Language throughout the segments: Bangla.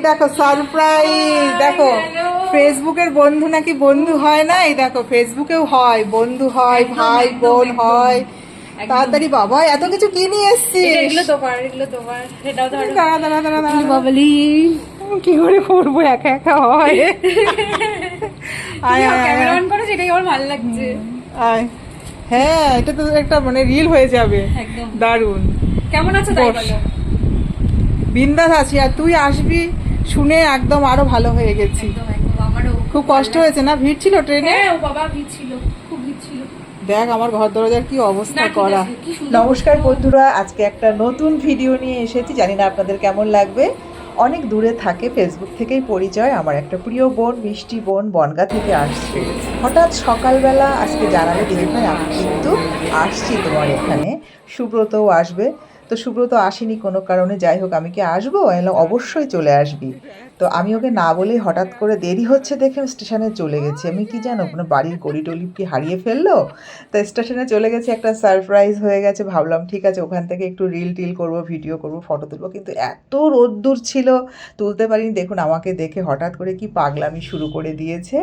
দেখো সারপ্রাইজ দেখো ফেসবুকের বন্ধু নাকি বন্ধু হয় না? এই দেখো ফেসবুকেও হয় বন্ধু হয় ভাই বোন হয়। তাড়াতাড়ি বাবা এত কিছু কি নিয়ে এসছিস? এগুলো তোমার এগুলো তোমার। সেটাও ধরো দাঁড়া দাঁড়া দাঁড়া দাঁড়া বাবলি। কি করে করব একা একা হয়? আয় আয়, আয়, ক্যামেরা অন করো সেটাই আমার ভালো লাগছে। আয়। হ্যাঁ এটা তো একটা মানে রিল হয়ে যাবে। দারুণ। কেমন আছো তাই। বলো? বিন্দাস আছি আর তুই আসবি? শুনে একদম আরও ভালো হয়ে গেছি। খুব কষ্ট হয়েছে না? ভিড় ছিল ট্রেনে? হ্যাঁ বাবা ভিড় ছিল খুব ভিড় ছিল। দেখ আমার ঘর দরজার কি অবস্থা করা। নমস্কার বন্ধুরা আজকে একটা নতুন ভিডিও নিয়ে এসেছি। জানি না আপনাদের কেমন লাগবে। অনেক দূরে থাকে ফেসবুক থেকেই পরিচয়। আমার একটা প্রিয় বোন মিষ্টি বোন বনগা থেকে আসছে। হঠাৎ সকালবেলা আজকে জানালে দিদি ভাই আমি কিন্তু আসছি তোমার এখানে। সুব্রতও আসবে। তো সুব্রত আসেনি কোনো কারণে যাই হোক আমি কি আসব? বললাম, অবশ্যই চলে আসবি। তো আমি ওকে না বলেই হঠাৎ করে দেরি হচ্ছে দেখে স্টেশনে চলে গেছি। আমি কি জানো কোনো বাড়ির গড়ি টলি কি হারিয়ে ফেলল? তো স্টেশনে চলে গেছে একটা সারপ্রাইজ হয়ে গেছে। ভাবলাম ঠিক আছে ওখান থেকে একটু রিল টিল করব ভিডিও করব ফটো তুলবো। কিন্তু এত রোদ্দুর ছিল তুলতে পারিনি। দেখুন আমাকে দেখে হঠাৎ করে কি পাগলামি শুরু করে দিয়েছে।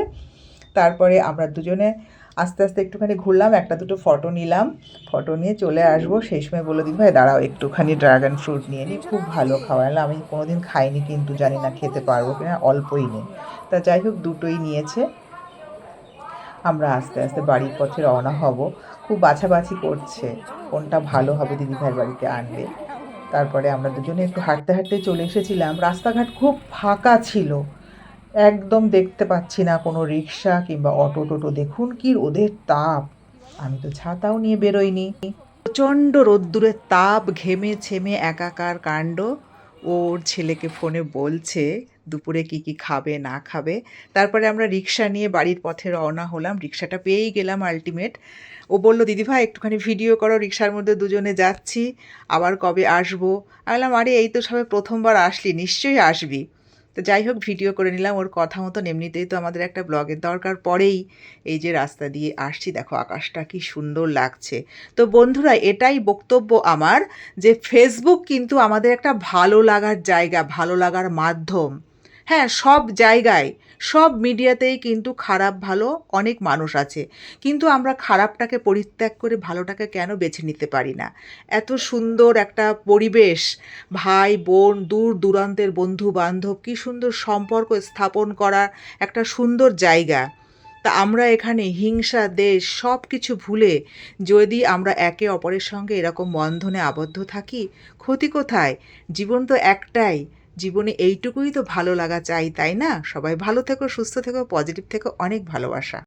তারপরে আমরা দুজনে আস্তে আস্তে একটুখানি ঘুরলাম, একটা দুটো ফটো নিলাম। ফটো নিয়ে চলে আসব। সেই সময় বলে দিন ভাই, দাঁড়াও, একটুখানি ড্রাগন ফ্রুট নিয়ে নিই খুব ভালো খাওয়ালাম আমি কোনোদিন খাইনি, কিন্তু জানি না খেতে পারব কিনা, অল্পই নেই তা যাই হোক, দুটোই নিয়েছে। আমরা আস্তে আস্তে বাড়ির পথে রওনা হব। খুব বাছাবাছি করছে, কোনটা ভালো হবে দিদিভাইয়ের বাড়িতে আনবে তারপরে আমরা দুজনে একটু হাঁটতে হাঁটতে চলে এসেছিলাম। রাস্তাঘাট খুব ফাঁকা ছিল। একদম দেখতে পাচ্ছি না কোনো রিক্সা কিংবা অটো টোটো। দেখুন কি রোদের তাপ। আমি তো ছাতাও নিয়ে বেরোইনি। প্রচণ্ড রোদ্দুরের তাপ, ঘেমে ছেমে একাকার কাণ্ড। ওর ছেলেকে ফোনে বলছে, দুপুরে কি কি খাবে, না খাবে। তারপরে আমরা রিক্সা নিয়ে বাড়ির পথে রওনা হলাম। রিক্সাটা পেয়েই গেলাম আলটিমেট ও বলল দিদিভাই একটুখানি ভিডিও করো, রিক্সার মধ্যে দুজনে যাচ্ছি। আবার কবে আসব? আমি বললাম, আরে, এই তো সবে প্রথমবার আসলি, নিশ্চয়ই আসবি। তো যাই হোক, ভিডিও করে নিলাম। ওর কথা মতো এমনিতেই তো আমাদের একটা ব্লগের দরকার পরেই এই যে রাস্তা দিয়ে আসছি, দেখো আকাশটা কি সুন্দর লাগছে। তো বন্ধুরা, এটাই বক্তব্য আমার যে ফেসবুক কিন্তু আমাদের একটা ভালো লাগার জায়গা, ভালো লাগার মাধ্যম। হ্যাঁ সব জায়গায় সব মিডিয়াতেই কিন্তু খারাপ, ভালো অনেক মানুষ আছে। কিন্তু আমরা খারাপটাকে পরিত্যাগ করে ভালোটাকে কেন বেছে নিতে পারি না? এত সুন্দর একটা পরিবেশ, ভাই, বোন, দূর দূরান্তের বন্ধু, বান্ধব, কী সুন্দর সম্পর্ক স্থাপন করার একটা সুন্দর জায়গা। তা আমরা এখানে হিংসা, দেশ সব কিছু ভুলে যদি আমরা একে অপরের সঙ্গে এরকম বন্ধনে আবদ্ধ থাকি, ক্ষতি কোথায়? জীবন তো একটাই। জীবনে এইটুকুই তো ভালো লাগা চাই, তাই না? সবাই ভালো থেকো, সুস্থ থেকো পজিটিভ থেকো, অনেক ভালোবাসা।